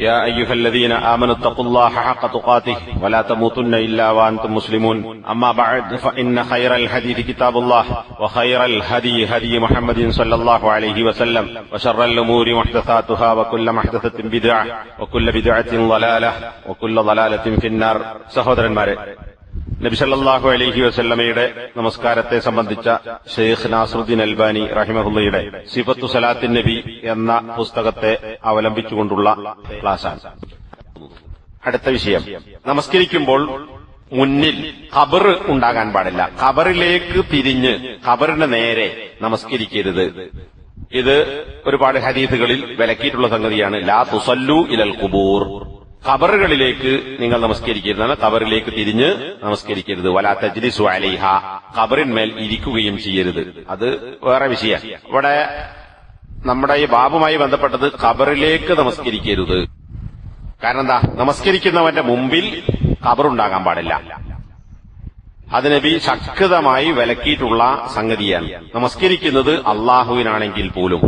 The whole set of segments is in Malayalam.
يا أيها الذين آمنوا اتقوا الله حق تقاته ولا تموتن إلا وأنتم مسلمون أما بعد فإن خير الحديث كتاب الله وخير الهدي هدي محمد صلى الله عليه وسلم وشر الأمور محدثاتها وكل محدثة بدعة وكل بدعة ضلالة وكل ضلالة في النار سهودر المارئ സല്ലല്ലാഹു അലഹി വസല്ലമയുടെ നമസ്കാരത്തെ സംബന്ധിച്ച ഷെയ്ഖ് നാസറുദ്ദീൻ അൽബാനി റഹിമഹുല്ലയുടെ സിഫത്തു സലാത്തിൻ നബി എന്ന പുസ്തകത്തെ അവലംബിച്ചുകൊണ്ടുള്ള ക്ലാസാണ് അടുത്ത വിഷയം. നമസ്കരിക്കുമ്പോൾ മുന്നിൽ ഖബർ ഉണ്ടാകാൻ പാടില്ല. ഖബറിലേക്ക് തിരിഞ്ഞ് ഖബറിന് നേരെ നമസ്കരിക്കരുത്. ഇത് ഒരുപാട് ഹദീസുകളിൽ വിലക്കിയിട്ടുള്ള സംഗതിയാണ്. ലാ തുസല്ലു ഇലൽ ഖുബൂർ. ഖബറുകളിലേക്ക് നിങ്ങൾ നമസ്കരിക്കരുതാണ് ഖബറിലേക്ക് തിരിഞ്ഞ് നമസ്കരിക്കരുത്. വലാ തജ്ലിസു അലൈഹ. ഖബറിന്മേൽ ഇരിക്കുകയും ചെയ്യരുത്. അത് വേറെ വിഷയം ഇവിടെ നമ്മുടെ ഈ ബാബുമായി ബന്ധപ്പെട്ടത് ഖബറിലേക്ക് നമസ്കരിക്കരുത്. കാരണം എന്താ? നമസ്കരിക്കുന്നവന്റെ മുമ്പിൽ ഖബറുണ്ടാകാൻ പാടില്ല. അത് നബി ശക്തമായി വിലക്കിയിട്ടുള്ള സംഗതിയാണ്. നമസ്കരിക്കുന്നത് അള്ളാഹുവിനാണെങ്കിൽ പോലും.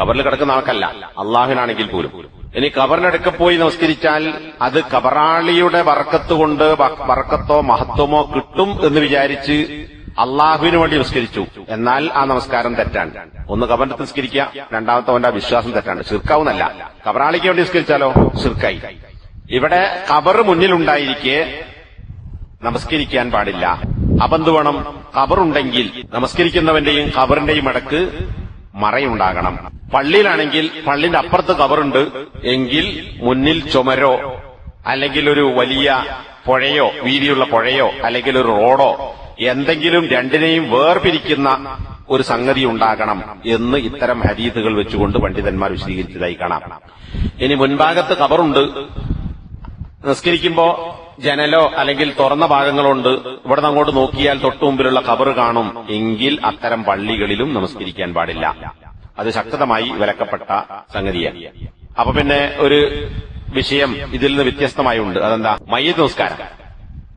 ഖബറിൽ കിടക്കുന്ന ആൾക്കല്ല. അള്ളാഹുവിനാണെങ്കിൽ പോലും. ഇനി കബറിനടുക്ക പോയി നമസ്കരിച്ചാൽ അത് കബറാളിയുടെ വറക്കത്ത് കൊണ്ട് വറക്കത്തോ മഹത്വമോ കിട്ടും എന്ന് വിചാരിച്ച് അള്ളാഹുവിന് വേണ്ടി നമസ്കരിച്ചു. എന്നാൽ ആ നമസ്കാരം തെറ്റാണ്. ഒന്ന് കബറിനെ നിസ്കരിക്കുക രണ്ടാമത്തെ അവന്റെ വിശ്വാസം തെറ്റാണ്. ശിർക്കാവുന്നല്ല. കബറാളിക്ക് വേണ്ടി നമസ്കരിച്ചാലോ ശിർക്കായി. ഇവിടെ കബർ മുന്നിലുണ്ടായിരിക്കെ നമസ്കരിക്കാൻ പാടില്ല. അപന്ത് വേണം? കബറുണ്ടെങ്കിൽ നമസ്കരിക്കുന്നവന്റെയും കബറിന്റെയും ഇടയ്ക്ക് മറയുണ്ടാകണം. പള്ളിയിലാണെങ്കിൽ പള്ളിന്റെ അപ്പുറത്ത് കവറുണ്ട്. എങ്കിൽ മുന്നിൽ ചുമരോ അല്ലെങ്കിൽ ഒരു വലിയ പുഴയോ വീതിയുള്ള പുഴയോ അല്ലെങ്കിൽ ഒരു റോഡോ എന്തെങ്കിലും രണ്ടിനെയും വേർപിരിക്കുന്ന ഒരു സംഗതി ഉണ്ടാകണം എന്ന് ഇത്തരം ഹരീതുകൾ വെച്ചുകൊണ്ട് പണ്ഡിതന്മാർ വിശദീകരിച്ചതായി കാണാം. ഇനി മുൻഭാഗത്ത് കബറുണ്ട് നിസ്കരിക്കുമ്പോ ജനലോ അല്ലെങ്കിൽ തുറന്ന ഭാഗങ്ങളുണ്ട്. ഇവിടെ അങ്ങോട്ട് നോക്കിയാൽ തൊട്ടു കബറ് കാണും. എങ്കിൽ അത്തരം പള്ളികളിലും നമസ്കരിക്കാൻ പാടില്ല. അത് ശക്തമായി വിലക്കപ്പെട്ട സംഗതിയാണ്. അപ്പൊ പിന്നെ ഒരു വിഷയം ഇതിൽ നിന്ന് വ്യത്യസ്തമായി ഉണ്ട്. അതെന്താ? മയ്യത്ത് നിസ്കാരം.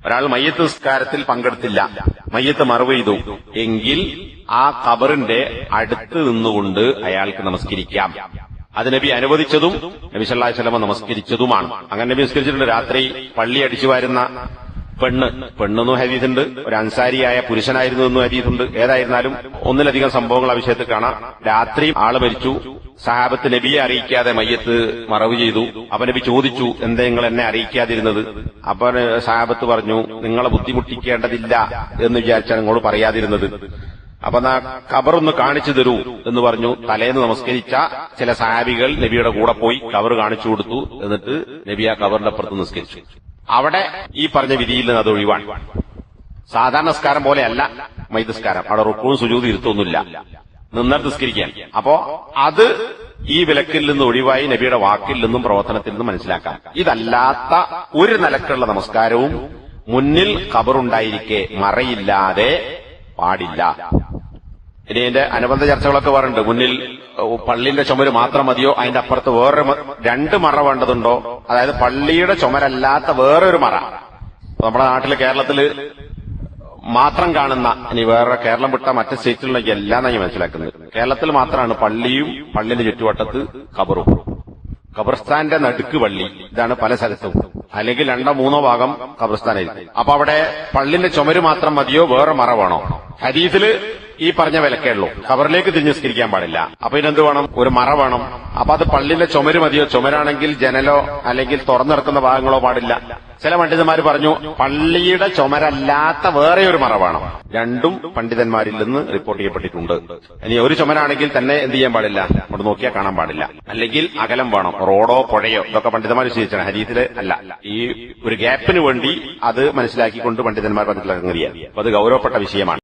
ഒരാൾ മയ്യത്ത് നിസ്കാരത്തിൽ പങ്കെടുത്തില്ല. മയ്യത്ത് മറവ് ചെയ്തു. എങ്കിൽ ആ കബറിന്റെ അടുത്ത് നിന്നുകൊണ്ട് അയാൾക്ക് നമസ്കരിക്കാം. അത് നബി അനുവദിച്ചതും നബി സല്ലാഹു വല്ലമ നമസ്കരിച്ചതുമാണ്. അങ്ങനെ നബി നമസ്കരിച്ചിട്ടുണ്ട് രാത്രി പള്ളി അടിച്ചു വാരുന്ന പെണ്ണ്. പെണ്ണെന്നും ഹരീതുണ്ട്. ഒരു അൻസാരിയായ പുരുഷനായിരുന്നു എന്നും ഹരീതുണ്ട്. ഏതായിരുന്നാലും ഒന്നിലധികം സംഭവങ്ങൾ ആ വിഷയത്തിൽ കാണാം. രാത്രി ആൾ മരിച്ചു. സഹാബത്ത് നബിയെ അറിയിക്കാതെ മയ്യത്ത് മറവ് ചെയ്തു. അപ്പൊ നബി ചോദിച്ചു എന്താ നിങ്ങൾ എന്നെ അറിയിക്കാതിരുന്നത്? അപ്പൊ സഹാബത്ത് പറഞ്ഞു നിങ്ങളെ ബുദ്ധിമുട്ടിക്കേണ്ടതില്ല എന്ന് വിചാരിച്ചാണ് നിങ്ങളോട് പറയാതിരുന്നത്. അപ്പൊ നാ കബറൊന്ന് കാണിച്ചു തരൂ എന്ന് പറഞ്ഞു. തലേന്ന് നമസ്കരിച്ച ചില സഹാബികൾ നബിയുടെ കൂടെ പോയി കബർ കാണിച്ചു കൊടുത്തു. എന്നിട്ട് നബി ആ കബറിന്റെ അപ്പുറത്ത് നിസ്കരിച്ചു. അവിടെ ഈ പറഞ്ഞ വിധിയിൽ നിന്ന് അത് ഒഴിവാണ്. സാധാരണ നിസ്കാരം പോലെയല്ല മൈതസ്കാരം അവിടെ റുക്കവും സുജൂതി ഇരുത്തൊന്നുമില്ല. നിന്നാൽ നിസ്കരിക്കാൻ. അപ്പോ അത് ഈ വിലക്കിൽ നിന്ന് ഒഴിവായി നബിയുടെ വാക്കിൽ നിന്നും പ്രവർത്തനത്തിൽ നിന്നും മനസ്സിലാക്കാം. ഇതല്ലാത്ത ഒരു നിലക്കുള്ള നമസ്കാരവും മുന്നിൽ കബറുണ്ടായിരിക്കെ മറയില്ലാതെ പാടില്ല. ഇനി എന്റെ അനുബന്ധ ചർച്ചകളൊക്കെ പറയുന്നുണ്ട് മുന്നിൽ പള്ളിന്റെ ചുമര് മാത്രം മതിയോ? അതിന്റെ അപ്പുറത്ത് വേറൊരു രണ്ട് മറ വേണ്ടതുണ്ടോ? അതായത് പള്ളിയുടെ ചുമരല്ലാത്ത വേറൊരു മറ. നമ്മുടെ നാട്ടിൽ കേരളത്തിൽ മാത്രം കാണുന്ന ഇനി വേറെ കേരളം വിട്ട മറ്റ് സ്റ്റേറ്റുകളിലേക്ക് എല്ലാം ഞാൻ മനസ്സിലാക്കുന്നത്. കേരളത്തിൽ മാത്രമാണ് പള്ളിയും പള്ളിന്റെ ചുറ്റുവട്ടത്ത് കബറും. ഖബർസ്ഥാന്റെ നടുക്ക് പള്ളി ഇതാണ് പല സ്ഥലത്തും. അല്ലെങ്കിൽ രണ്ടോ മൂന്നോ ഭാഗം ഖബർസ്ഥാനായിരിക്കും അപ്പൊ അവിടെ പള്ളിന്റെ ചുമര് മാത്രം മതിയോ? വേറെ മറ വേണോ? ഹരീഫിൽ ഈ പറഞ്ഞ വിലക്കേ ഉള്ളൂ ഖബറിലേക്ക് തിരിഞ്ഞുസ്കരിക്കാൻ പാടില്ല. അപ്പൊ ഇതിനെന്ത് വേണം? ഒരു മറ വേണം. അപ്പൊ അത് പള്ളിന്റെ ചുമര് മതിയോ? ചുമരാണെങ്കിൽ ജനലോ അല്ലെങ്കിൽ തുറന്നിറക്കുന്ന ഭാഗങ്ങളോ പാടില്ല. ചില പണ്ഡിതന്മാർ പറഞ്ഞു പള്ളിയുടെ ചുമരല്ലാത്ത വേറെ ഒരു മറ വേണം. രണ്ടും പണ്ഡിതന്മാരിൽ നിന്ന് റിപ്പോർട്ട് ചെയ്യപ്പെട്ടിട്ടുണ്ട്. ഇനി ഒരു ചുമരാണെങ്കിൽ തന്നെ എന്ത് ചെയ്യാൻ പാടില്ല? അവിടെ നോക്കിയാൽ കാണാൻ പാടില്ല. അല്ലെങ്കിൽ അകലം വേണം. റോഡോ പുഴയോ ഇതൊക്കെ പണ്ഡിതന്മാർ വിശദീകരിച്ചാണ്. ഹരീതിൽ അല്ല. ഈ ഒരു ഗ്യാപ്പിന് വേണ്ടി അത് മനസ്സിലാക്കിക്കൊണ്ട് പണ്ഡിതന്മാർ പറഞ്ഞിട്ടുള്ള സംഗതിയാണ്. അത് ഗൗരവപ്പെട്ട വിഷയമാണ്.